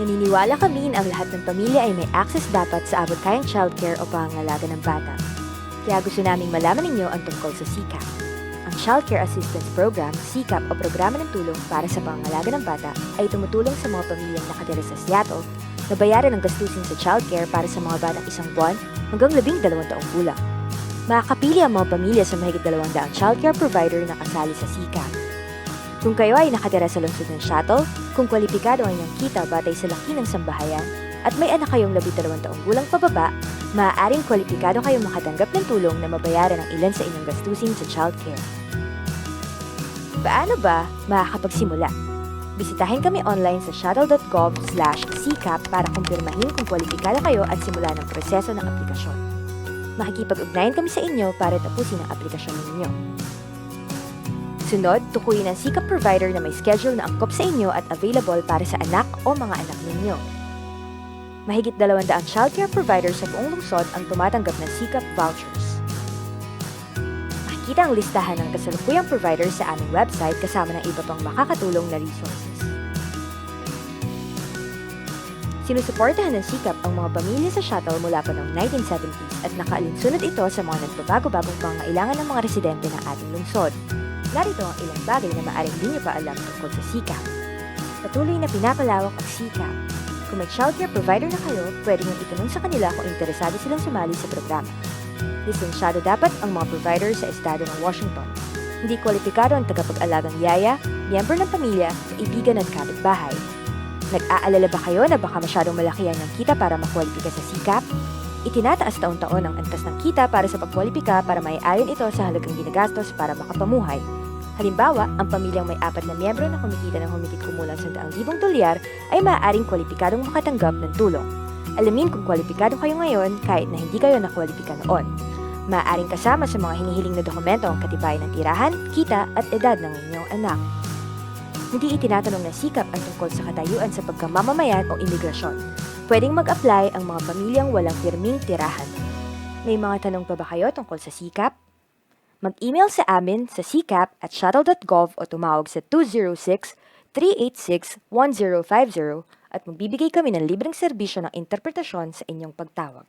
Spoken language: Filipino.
Naniniwala kami na ang lahat ng pamilya ay may access dapat sa abot kayang childcare o pangangalaga ng bata. Kaya gusto naming malaman ninyo ang tungkol sa SICAP. Ang Childcare Assistance Program, SICAP o Programa ng Tulong para sa Pangangalaga ng Bata ay tumutulong sa mga pamilyang nakatira sa Seattle na bayaran ang gastusin sa childcare para sa mga batang isang buwan hanggang labing dalawang taong gulang. Makakapili ang mga pamilya sa mahigit dalawang daang childcare provider na kasali sa SICAP. Kung kayo ay nakatira sa lungsod ng shuttle, kung kwalipikado ang inyong kita batay sa laki ng sambahayan, at may anak kayong labing dalawang taong gulang pababa, maaaring kwalipikado kayong makatanggap ng tulong na mabayaran ang ilan sa inyong gastusin sa childcare. Paano ba makakapagsimula? Bisitahin kami online sa shuttle.gov slash ccap para kumpirmahin kung kwalipikado kayo at simulan ang proseso ng aplikasyon. Makikipag-ugnayan kami sa inyo para tapusin ang aplikasyon ninyo. Sunod, tukuyin ang SICAP provider na may schedule na angkop sa inyo at available para sa anak o mga anak ninyo. Mahigit 200 childcare provider sa buong lungsod ang tumatanggap ng SICAP vouchers. Makikita ang listahan ng kasalukuyang provider sa aming website kasama ng iba pang makakatulong na resources. Sinusuportahan ng SICAP ang mga pamilya sa shuttle mula pa noong 1970s at nakaalinsunod ito sa mga nagbabago-bagong pangailangan ng mga residente ng ating lungsod. Narito ang ilang bagay na maaaring di niyo pa alam tungkol sa SICAP. Patuloy na pinapalawak ang SICAP. Kung may childcare provider na kayo, pwede niyong itanong sa kanila kung interesado silang sumali sa programa. Lisensyado dapat ang mga provider sa estado ng Washington. Hindi kwalipikado ang tagapag-alagang yaya, miyembro ng pamilya, kaibigan at kapitbahay. Nag-aalala ba kayo na baka masyadong malaki ang kita para makwalipika sa SICAP? Itinataas taon-taon ang antas ng kita para sa pagkwalipika para maiayon ito sa halagang ginagastos para makapamuhay. Halimbawa, ang pamilyang may apat na miyembro na kumikita ng humigit kumulang sa daang libong dolyar ay maaaring kwalipikadong makatanggap ng tulong. Alamin kung kwalipikado kayo ngayon kahit na hindi kayo nakwalipika noon. Maaaring kasama sa mga hinihiling na dokumento ang katibayan ng tirahan, kita at edad ng inyong anak. Hindi itinatanong ng sikap ang tungkol sa katayuan sa pagkamamamayan o imigrasyon. Pwedeng mag-apply ang mga pamilyang walang pirming tirahan. May mga tanong pa ba kayo tungkol sa sikap? Mag-email sa amin sa sikap at shuttle.gov o tumawag sa 206-386-1050 at magbibigay kami ng libreng serbisyo ng interpretasyon sa inyong pagtawag.